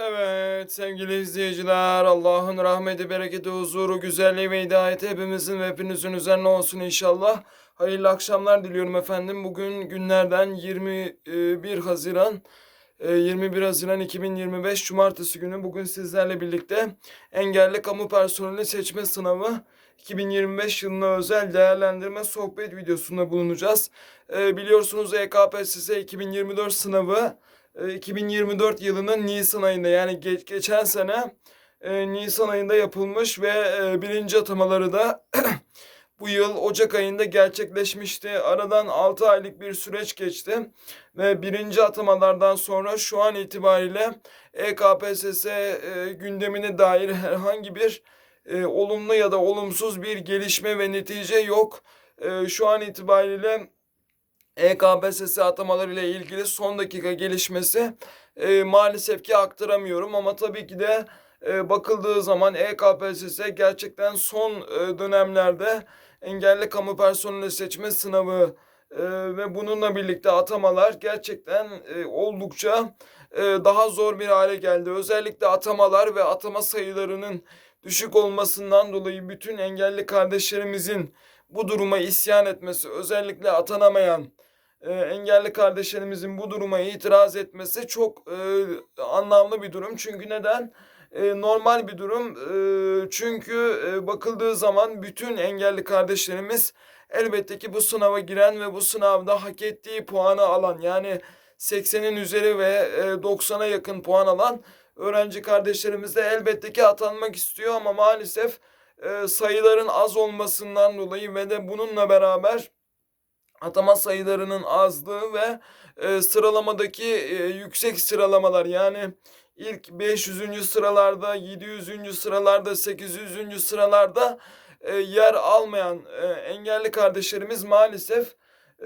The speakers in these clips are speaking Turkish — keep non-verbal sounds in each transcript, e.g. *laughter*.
Evet sevgili izleyiciler Allah'ın rahmeti, bereketi, huzuru, güzelliği ve hidayeti hepimizin ve hepinizin üzerine olsun inşallah. Hayırlı akşamlar diliyorum efendim. Bugün günlerden 21 Haziran e, 21 Haziran 2025 Cumartesi günü bugün sizlerle birlikte engelli kamu personeli seçme sınavı 2025 yılına özel değerlendirme sohbet videosunda bulunacağız. E, biliyorsunuz E EKPSS 2024 sınavı e, 2024 yılının Nisan ayında yani ge- geçen sene e, Nisan ayında yapılmış ve e, birinci atamaları da *clears throat* bu yıl Ocak ayında gerçekleşmişti. Aradan 6 aylık bir süreç geçti ve birinci atamalardan sonra şu an itibariyle EKPSS e, gündemine dair herhangi bir e, olumlu ya da olumsuz bir gelişme ve netice yok. E, şu an itibariyle EKPSS atamaları ile ilgili son dakika gelişmesi e, maalesef ki aktaramıyorum ama tabii ki de e, bakıldığı zaman EKPSS gerçekten son e, dönemlerde engelli kamu personeli seçme sınavı e, ve bununla birlikte atamalar gerçekten e, oldukça e, daha zor bir hale geldi. Özellikle atamalar ve atama sayılarının düşük olmasından dolayı bütün engelli kardeşlerimizin bu duruma isyan etmesi, özellikle atanamayan e, engelli kardeşlerimizin bu duruma itiraz etmesi çok e, anlamlı bir durum. Çünkü neden? E, normal bir durum. E, çünkü e, bakıldığı zaman bütün engelli kardeşlerimiz elbette ki bu sınava giren ve bu sınavda hak ettiği puanı alan yani 80'in üzeri ve e, 90'a yakın puan alan öğrenci kardeşlerimiz de elbette ki atanmak istiyor ama maalesef e, sayıların az olmasından dolayı ve de bununla beraber atama sayılarının azlığı ve e, sıralamadaki e, yüksek sıralamalar yani ilk 500. sıralarda, 700. sıralarda, 800. sıralarda e, yer almayan e, engelli kardeşlerimiz maalesef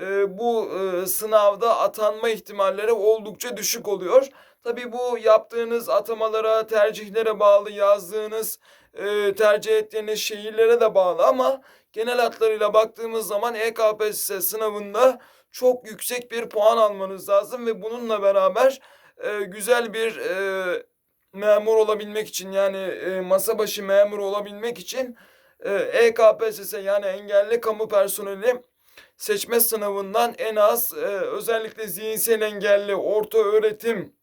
e, bu e, sınavda atanma ihtimalleri oldukça düşük oluyor. Tabii bu yaptığınız atamalara, tercihlere bağlı, yazdığınız, e, tercih ettiğiniz şehirlere de bağlı ama genel hatlarıyla baktığımız zaman EKPSS sınavında çok yüksek bir puan almanız lazım ve bununla beraber e, güzel bir e, memur olabilmek için yani e, masa başı memur olabilmek için e, EKPSS yani engelli kamu personeli seçme sınavından en az e, özellikle zihinsel engelli orta öğretim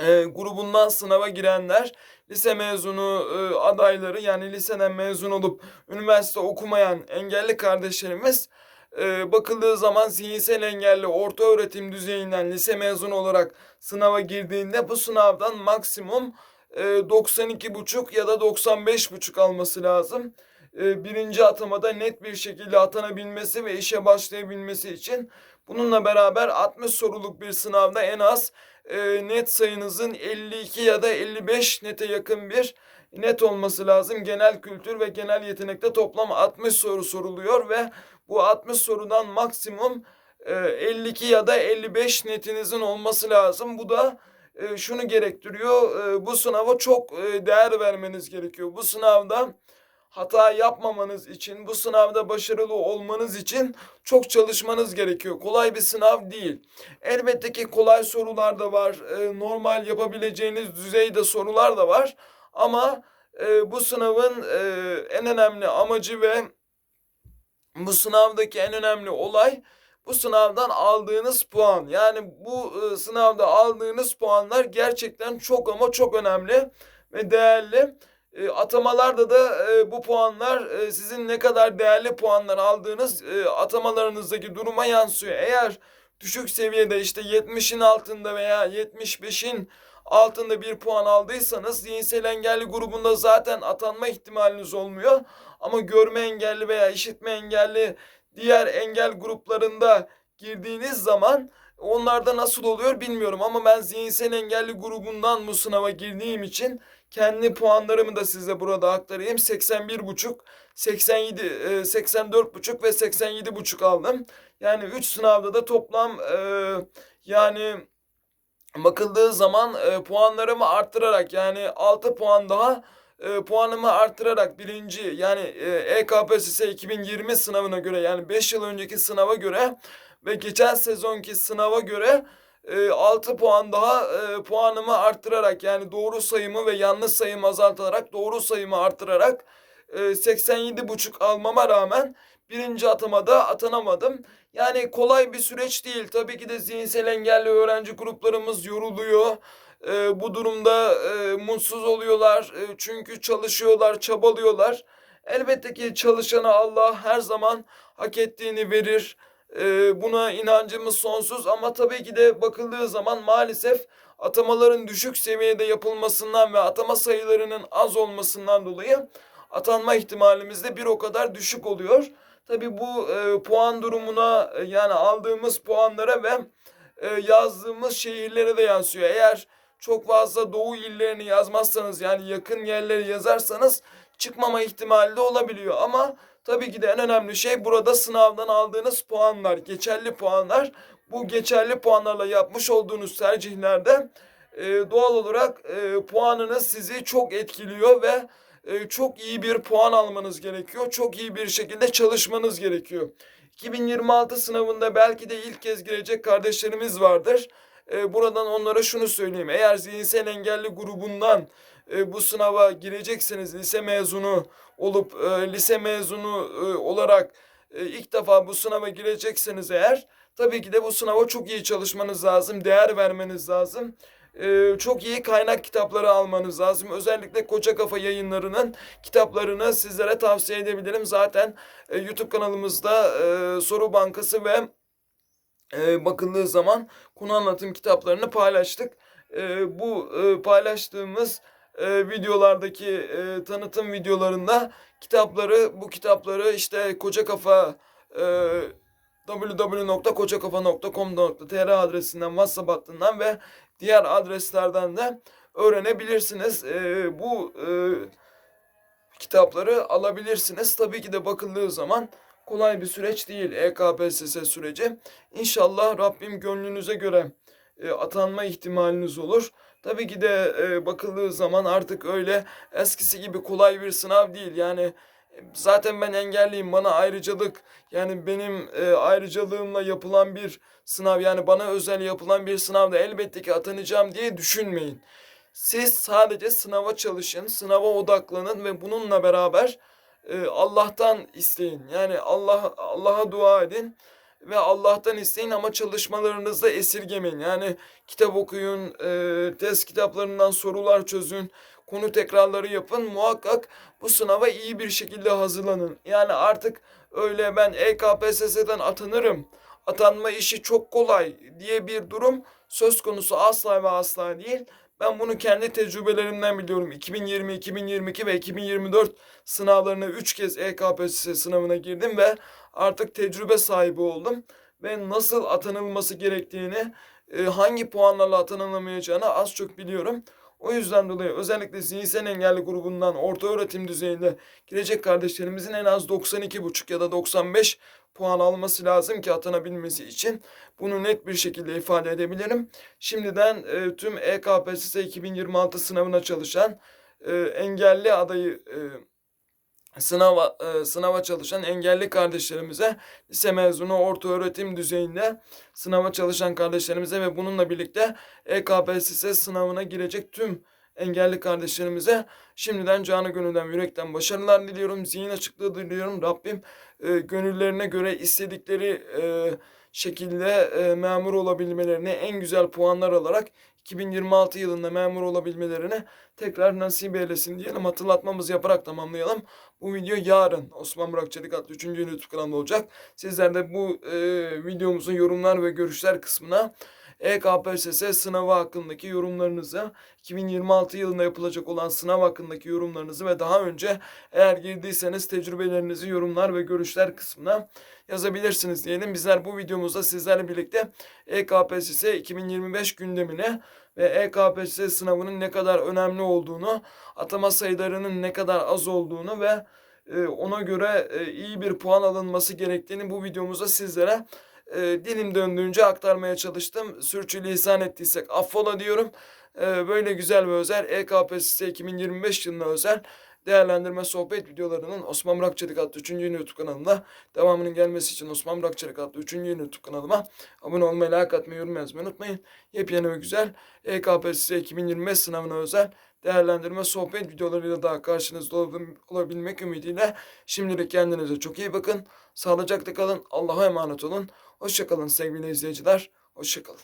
e, grubundan sınava girenler lise mezunu e, adayları yani liseden mezun olup üniversite okumayan engelli kardeşlerimiz e, bakıldığı zaman zihinsel engelli orta öğretim düzeyinden lise mezunu olarak sınava girdiğinde bu sınavdan maksimum e, 92,5 ya da 95,5 alması lazım. E, birinci atamada net bir şekilde atanabilmesi ve işe başlayabilmesi için bununla beraber 60 soruluk bir sınavda en az e, net sayınızın 52 ya da 55 nete yakın bir net olması lazım. Genel kültür ve genel yetenekte toplam 60 soru soruluyor ve bu 60 sorudan maksimum e, 52 ya da 55 netinizin olması lazım. Bu da e, şunu gerektiriyor. e, bu sınava çok e, değer vermeniz gerekiyor. Bu sınavda hata yapmamanız için, bu sınavda başarılı olmanız için çok çalışmanız gerekiyor. Kolay bir sınav değil. Elbette ki kolay sorular da var. e, normal yapabileceğiniz düzeyde sorular da var. Ama e, bu sınavın e, en önemli amacı ve bu sınavdaki en önemli olay bu sınavdan aldığınız puan. Yani bu e, sınavda aldığınız puanlar gerçekten çok ama çok önemli ve değerli. E, atamalarda da e, bu puanlar e, sizin ne kadar değerli puanlar aldığınız e, atamalarınızdaki duruma yansıyor. Eğer düşük seviyede işte 70'in altında veya 75'in altında bir puan aldıysanız zihinsel engelli grubunda zaten atanma ihtimaliniz olmuyor. Ama görme engelli veya işitme engelli diğer engel gruplarında girdiğiniz zaman onlarda nasıl oluyor bilmiyorum ama ben zihinsel engelli grubundan bu sınava girdiğim için kendi puanlarımı da size burada aktarayım. 81,5, 87, e, 84,5 ve 87,5 aldım. Yani 3 sınavda da toplam e, yani bakıldığı zaman e, puanlarımı arttırarak yani 6 puan daha e, puanımı arttırarak birinci yani EKPSS 2020 sınavına göre yani 5 yıl önceki sınava göre ve geçen sezonki sınava göre 6 puan daha e, puanımı arttırarak yani doğru sayımı ve yanlış sayımı azaltarak doğru sayımı arttırarak e, 87,5 almama rağmen birinci atamada atanamadım. Yani kolay bir süreç değil. Tabii ki de zihinsel engelli öğrenci gruplarımız yoruluyor. E, bu durumda e, mutsuz oluyorlar. E, çünkü çalışıyorlar, çabalıyorlar. Elbette ki çalışana Allah her zaman hak ettiğini verir. E, buna inancımız sonsuz ama tabii ki de bakıldığı zaman maalesef atamaların düşük seviyede yapılmasından ve atama sayılarının az olmasından dolayı atanma ihtimalimiz de bir o kadar düşük oluyor. Tabii bu e, puan durumuna e, yani aldığımız puanlara ve e, yazdığımız şehirlere de yansıyor. Eğer çok fazla doğu illerini yazmazsanız yani yakın yerleri yazarsanız çıkmama ihtimali de olabiliyor. Ama tabii ki de en önemli şey burada sınavdan aldığınız puanlar, geçerli puanlar. Bu geçerli puanlarla yapmış olduğunuz tercihlerde e, doğal olarak e, puanınız sizi çok etkiliyor ve e, çok iyi bir puan almanız gerekiyor. Çok iyi bir şekilde çalışmanız gerekiyor. 2026 sınavında belki de ilk kez girecek kardeşlerimiz vardır. E, buradan onlara şunu söyleyeyim. Eğer zihinsel engelli grubundan e, bu sınava girecekseniz lise mezunu olup e, lise mezunu e, olarak ilk defa bu sınava girecekseniz eğer tabii ki de bu sınava çok iyi çalışmanız lazım, değer vermeniz lazım. Çok iyi kaynak kitapları almanız lazım. Özellikle Koca Kafa yayınlarının kitaplarını sizlere tavsiye edebilirim. Zaten YouTube kanalımızda soru bankası ve bakıldığı zaman konu anlatım kitaplarını paylaştık. Bu e, paylaştığımız e, videolardaki e, tanıtım videolarında kitapları, bu kitapları işte Koca Kafa e, www.kocakafa.com.tr adresinden, WhatsApp hattından ve diğer adreslerden de öğrenebilirsiniz. E, bu e, kitapları alabilirsiniz. Tabii ki de bakıldığı zaman kolay bir süreç değil EKPSS süreci. İnşallah Rabbim gönlünüze göre e, atanma ihtimaliniz olur. Tabii ki de e, bakıldığı zaman artık öyle eskisi gibi kolay bir sınav değil. Yani e, zaten ben engelliyim. Bana ayrıcalık yani benim e, ayrıcalığımla yapılan bir sınav yani bana özel yapılan bir sınavda elbette ki atanacağım diye düşünmeyin. Siz sadece sınava çalışın, sınava odaklanın ve bununla beraber e, Allah'tan isteyin. Yani Allah Allah'a dua edin ve Allah'tan isteyin ama çalışmalarınızda esirgemeyin. Yani kitap okuyun, e, test kitaplarından sorular çözün, konu tekrarları yapın. Muhakkak bu sınava iyi bir şekilde hazırlanın. Yani artık öyle ben EKPSS'den atanırım, atanma işi çok kolay diye bir durum söz konusu asla ve asla değil. Ben bunu kendi tecrübelerimden biliyorum. 2020, 2022 ve 2024 sınavlarına 3 kez EKPSS sınavına girdim ve artık tecrübe sahibi oldum. Ve nasıl atanılması gerektiğini, e, hangi puanlarla atanılamayacağını az çok biliyorum. O yüzden dolayı özellikle zihinsel engelli grubundan orta öğretim düzeyinde girecek kardeşlerimizin en az 92,5 ya da 95 puan alması lazım ki atanabilmesi için. Bunu net bir şekilde ifade edebilirim. Şimdiden e, tüm EKPSS 2026 sınavına çalışan e, engelli adayı e, sınava e, sınava çalışan engelli kardeşlerimize lise mezunu orta öğretim düzeyinde sınava çalışan kardeşlerimize ve bununla birlikte EKPSS sınavına girecek tüm engelli kardeşlerimize şimdiden canı gönülden yürekten başarılar diliyorum. Zihin açıklığı diliyorum. Rabbim e, gönüllerine göre istedikleri e, şekilde e, memur olabilmelerini en güzel puanlar alarak 2026 yılında memur olabilmelerini tekrar nasip eylesin diyelim. Hatırlatmamızı yaparak tamamlayalım. Bu video yarın Osman Burak Çelik adlı 3. YouTube kanalında olacak. Sizler de bu e, videomuzun yorumlar ve görüşler kısmına EKPSS sınavı hakkındaki yorumlarınızı, 2026 yılında yapılacak olan sınav hakkındaki yorumlarınızı ve daha önce eğer girdiyseniz tecrübelerinizi yorumlar ve görüşler kısmına yazabilirsiniz diyelim. Bizler bu videomuzda sizlerle birlikte EKPSS 2025 gündemine ve EKPSS sınavının ne kadar önemli olduğunu, atama sayılarının ne kadar az olduğunu ve e, ona göre e, iyi bir puan alınması gerektiğini bu videomuzda sizlere e, dilim döndüğünce aktarmaya çalıştım. Sürçülisan ettiysek affola diyorum. E, böyle güzel ve özel EKPSS 2025 yılına özel değerlendirme sohbet videolarının Osman Bırakçılık adlı 3. yeni YouTube kanalında devamının gelmesi için Osman Bırakçılık adlı 3. yeni YouTube kanalıma abone olmayı, like atmayı, yorum yazmayı unutmayın. Yepyeni ve güzel EKPSS 2025 sınavına özel değerlendirme sohbet videolarıyla daha karşınızda ol- olabilmek ümidiyle şimdilik kendinize çok iyi bakın. Sağlıcakla kalın. Allah'a emanet olun. Hoşçakalın sevgili izleyiciler. Hoşçakalın.